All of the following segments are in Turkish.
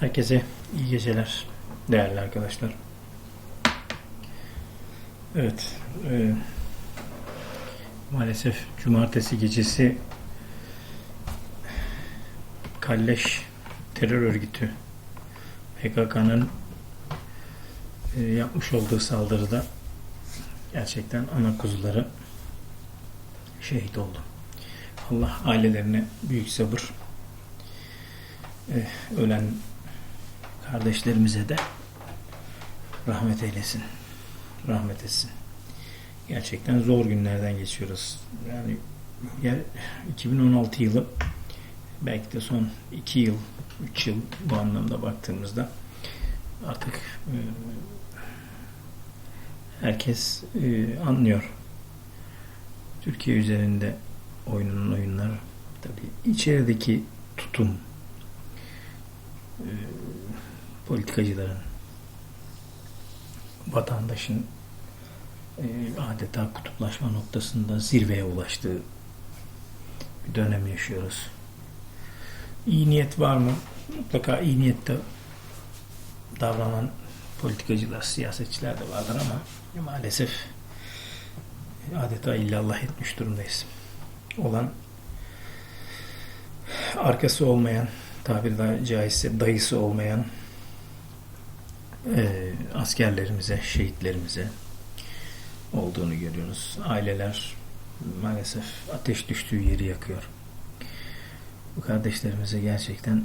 Herkese iyi geceler değerli arkadaşlar. Evet, e, maalesef cumartesi gecesi Kalleş terör örgütü PKK'nın e, yapmış olduğu saldırıda gerçekten ana kuzuları şehit oldu. Allah ailelerine büyük sabır e, ölen kardeşlerimize de rahmet eylesin. Rahmet etsin. Gerçekten zor günlerden geçiyoruz. Yani ya 2016 yılı belki de son 2 yıl, 3 yıl bu anlamda baktığımızda artık e, herkes e, anlıyor. Türkiye üzerinde oyunun oyunları tabii içerideki tutum e, politikacıların vatandaşın e, adeta kutuplaşma noktasında zirveye ulaştığı bir dönem yaşıyoruz. İyi niyet var mı? Mutlaka iyi niyette davranan politikacılar, siyasetçiler de vardır ama maalesef adeta illallah etmiş durumdayız. Olan arkası olmayan, tabiri caizse dayısı olmayan e, askerlerimize, şehitlerimize olduğunu görüyoruz. Aileler maalesef ateş düştüğü yeri yakıyor. Bu kardeşlerimize gerçekten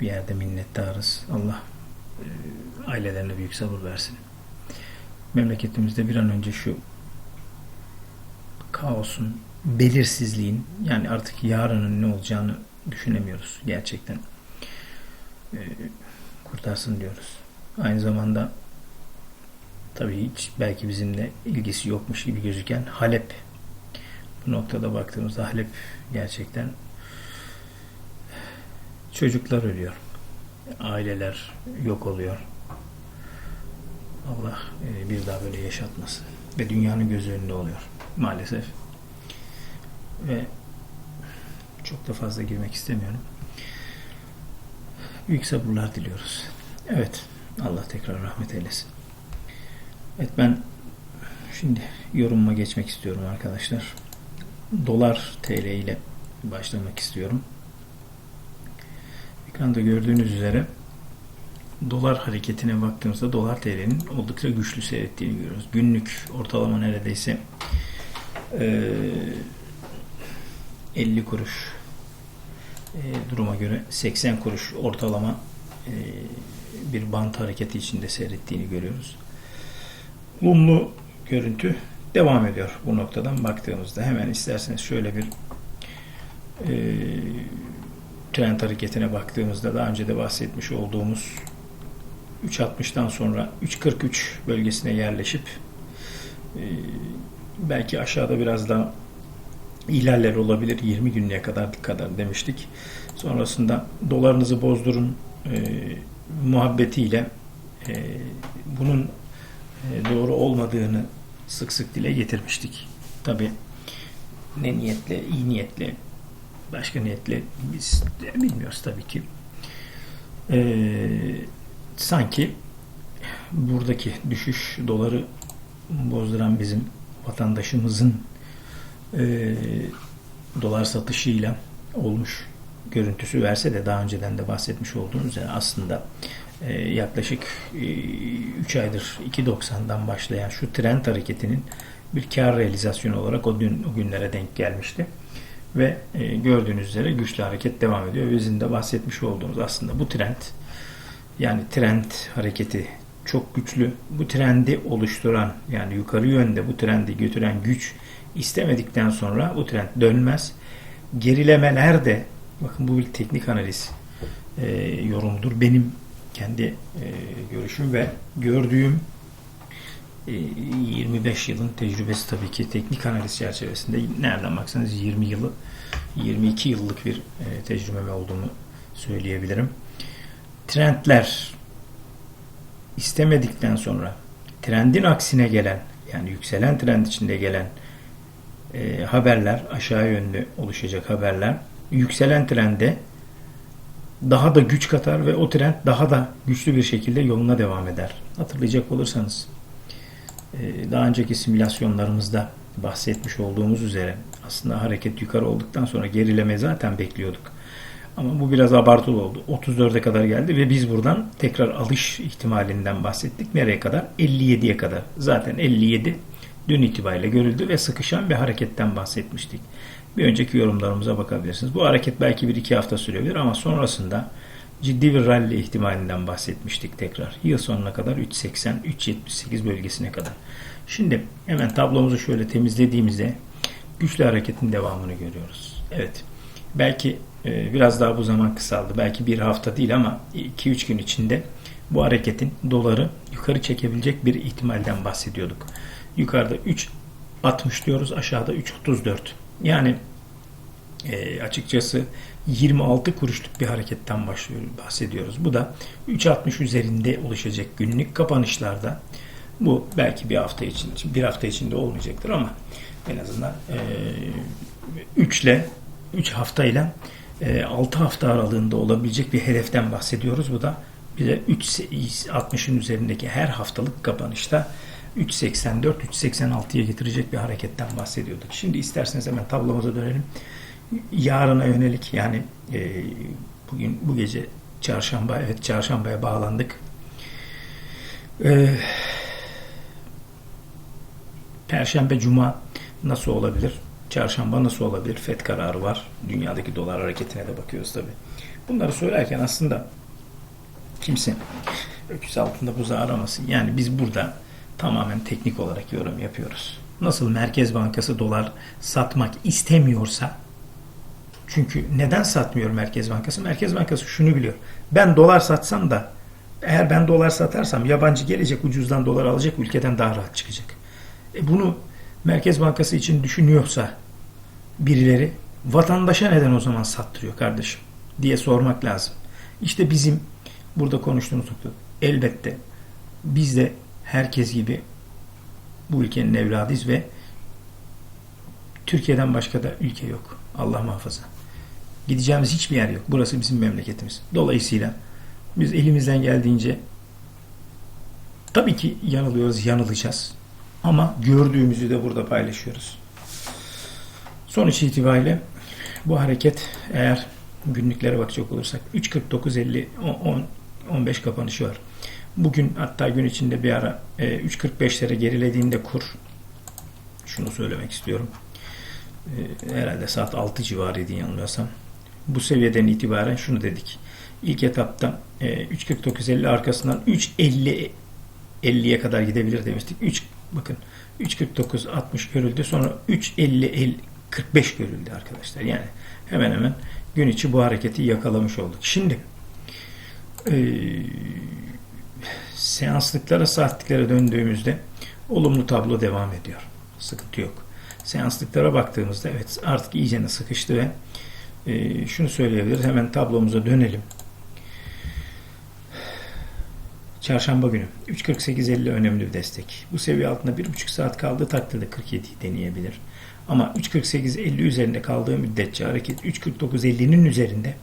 bir yerde minnettarız. Allah e, ailelerine büyük sabır versin. Memleketimizde bir an önce şu kaosun, belirsizliğin yani artık yarının ne olacağını düşünemiyoruz gerçekten. E, kurtarsın diyoruz. Aynı zamanda tabii hiç belki bizimle ilgisi yokmuş gibi gözüken Halep bu noktada baktığımızda Halep gerçekten çocuklar ölüyor. Aileler yok oluyor. Allah e, bir daha böyle yaşatmasın. Ve dünyanın göz önünde oluyor. Maalesef. Ve çok da fazla girmek istemiyorum. Büyük sabırlar diliyoruz. Evet. Allah tekrar rahmet eylesin. Evet ben şimdi yorumuma geçmek istiyorum arkadaşlar. Dolar TL ile başlamak istiyorum. Ekranda gördüğünüz üzere dolar hareketine baktığımızda dolar TL'nin oldukça güçlü seyrettiğini görüyoruz. Günlük ortalama neredeyse 50 kuruş duruma göre 80 kuruş ortalama bir bant hareketi içinde seyrettiğini görüyoruz. Mumlu görüntü devam ediyor bu noktadan baktığımızda. Hemen isterseniz şöyle bir e, trend hareketine baktığımızda daha önce de bahsetmiş olduğumuz 3.60'dan sonra 3.43 bölgesine yerleşip e, belki aşağıda biraz daha ihlaller olabilir 20 günlüğe kadar kadar demiştik. Sonrasında dolarınızı bozdurun e, muhabbetiyle e, bunun e, doğru olmadığını sık sık dile getirmiştik. Tabi ne niyetle, iyi niyetle, başka niyetle biz bilmiyoruz tabii ki. Ee, sanki buradaki düşüş doları bozduran bizim vatandaşımızın e, dolar satışıyla olmuş görüntüsü verse de daha önceden de bahsetmiş olduğunuz üzere aslında e, yaklaşık e, 3 aydır 2.90'dan başlayan şu trend hareketinin bir kar realizasyonu olarak o, dün, o günlere denk gelmişti. Ve e, gördüğünüz üzere güçlü hareket devam ediyor. Bizim de bahsetmiş olduğumuz aslında bu trend yani trend hareketi çok güçlü. Bu trendi oluşturan yani yukarı yönde bu trendi götüren güç istemedikten sonra bu trend dönmez. Gerilemeler de bakın bu bir teknik analiz e, yorumudur. Benim kendi e, görüşüm ve gördüğüm e, 25 yılın tecrübesi tabii ki teknik analiz çerçevesinde nereden baksanız 20 yılı 22 yıllık bir e, tecrübem olduğunu söyleyebilirim. Trendler istemedikten sonra trendin aksine gelen yani yükselen trend içinde gelen e, haberler aşağı yönlü oluşacak haberler yükselen trende daha da güç katar ve o trend daha da güçlü bir şekilde yoluna devam eder. Hatırlayacak olursanız e, daha önceki simülasyonlarımızda bahsetmiş olduğumuz üzere aslında hareket yukarı olduktan sonra gerileme zaten bekliyorduk. Ama bu biraz abartılı oldu. 34'e kadar geldi ve biz buradan tekrar alış ihtimalinden bahsettik. Nereye kadar? 57'ye kadar. Zaten 57 dün itibariyle görüldü ve sıkışan bir hareketten bahsetmiştik. Bir önceki yorumlarımıza bakabilirsiniz. Bu hareket belki bir iki hafta sürebilir ama sonrasında ciddi bir rally ihtimalinden bahsetmiştik tekrar. Yıl sonuna kadar 3.80-3.78 bölgesine kadar. Şimdi hemen tablomuzu şöyle temizlediğimizde güçlü hareketin devamını görüyoruz. Evet. Belki e, biraz daha bu zaman kısaldı. Belki bir hafta değil ama 2-3 gün içinde bu hareketin doları yukarı çekebilecek bir ihtimalden bahsediyorduk. Yukarıda 3.60 diyoruz, aşağıda 3.34. Yani e, açıkçası 26 kuruşluk bir hareketten başlıyor, bahsediyoruz. Bu da 3.60 üzerinde oluşacak günlük kapanışlarda. Bu belki bir hafta için, bir hafta içinde olmayacaktır ama en azından e, 3 ile 3 haftayla e, 6 hafta aralığında olabilecek bir hedeften bahsediyoruz. Bu da bize 3.60'ın üzerindeki her haftalık kapanışta 3.84-3.86'ya getirecek bir hareketten bahsediyorduk. Şimdi isterseniz hemen tablomuza dönelim. Yarına yönelik yani e, bugün bu gece çarşamba evet çarşambaya bağlandık. E, Perşembe, Cuma nasıl olabilir? Çarşamba nasıl olabilir? FED kararı var. Dünyadaki dolar hareketine de bakıyoruz tabi. Bunları söylerken aslında kimse öküz altında buzağı aramasın. Yani biz burada tamamen teknik olarak yorum yapıyoruz. Nasıl Merkez Bankası dolar satmak istemiyorsa çünkü neden satmıyor Merkez Bankası? Merkez Bankası şunu biliyor. Ben dolar satsam da eğer ben dolar satarsam yabancı gelecek ucuzdan dolar alacak ülkeden daha rahat çıkacak. E bunu Merkez Bankası için düşünüyorsa birileri vatandaşa neden o zaman sattırıyor kardeşim diye sormak lazım. İşte bizim burada konuştuğumuz nokta elbette biz de herkes gibi bu ülkenin evladıyız ve Türkiye'den başka da ülke yok. Allah muhafaza. Gideceğimiz hiçbir yer yok. Burası bizim memleketimiz. Dolayısıyla biz elimizden geldiğince tabii ki yanılıyoruz, yanılacağız. Ama gördüğümüzü de burada paylaşıyoruz. Sonuç itibariyle bu hareket eğer günlüklere bakacak olursak 3.49.50 10 15 kapanışı var. Bugün hatta gün içinde bir ara e, 3.45'lere gerilediğinde kur şunu söylemek istiyorum. E, herhalde saat 6 civarıydı yanılmıyorsam. Bu seviyeden itibaren şunu dedik. İlk etapta e, 3.49.50 arkasından 3.50 50'ye kadar gidebilir demiştik. 3 bakın 3.49 60 görüldü. Sonra 3.50 45 görüldü arkadaşlar. Yani hemen hemen gün içi bu hareketi yakalamış olduk. Şimdi e, seanslıklara saatliklere döndüğümüzde olumlu tablo devam ediyor. Sıkıntı yok. Seanslıklara baktığımızda evet artık iyicene sıkıştı ve e, şunu söyleyebiliriz. Hemen tablomuza dönelim. Çarşamba günü 3.48.50 önemli bir destek. Bu seviye altında 1.5 saat kaldığı takdirde 47'yi deneyebilir. Ama 3.48.50 üzerinde kaldığı müddetçe hareket 3.49.50'nin üzerinde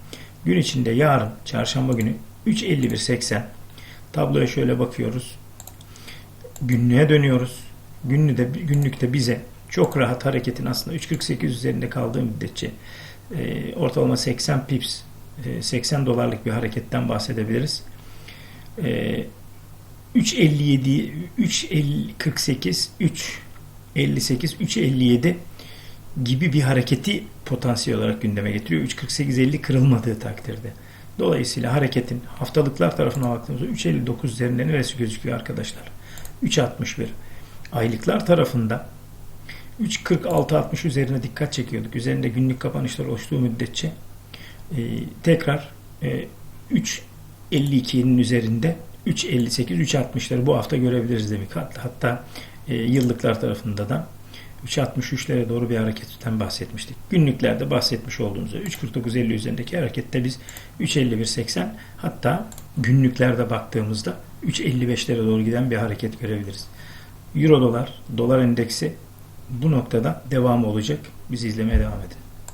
gün içinde yarın çarşamba günü 3.51.80 tabloya şöyle bakıyoruz. Günlüğe dönüyoruz. Günlü de, günlükte bize çok rahat hareketin aslında 3.48 üzerinde kaldığı müddetçe e, ortalama 80 pips e, 80 dolarlık bir hareketten bahsedebiliriz. E, 3.57 3.48 3.58 3.57 gibi bir hareketi potansiyel olarak gündeme getiriyor. 3.48-50 kırılmadığı takdirde. Dolayısıyla hareketin haftalıklar tarafına baktığımızda 3.59 üzerinde neresi gözüküyor arkadaşlar? 3.61. Aylıklar tarafında 3.46-60 üzerine dikkat çekiyorduk. Üzerinde günlük kapanışlar oluştuğu müddetçe e, tekrar e, 3.52'nin üzerinde 3.58-3.60'ları bu hafta görebiliriz demek. Hatta, hatta e, yıllıklar tarafında da 3.63'lere doğru bir hareketten bahsetmiştik. Günlüklerde bahsetmiş olduğumuzda 3.49.50 üzerindeki harekette biz 3.51.80 hatta günlüklerde baktığımızda 3.55'lere doğru giden bir hareket görebiliriz. Euro dolar, dolar endeksi bu noktada devam olacak. Bizi izlemeye devam edin.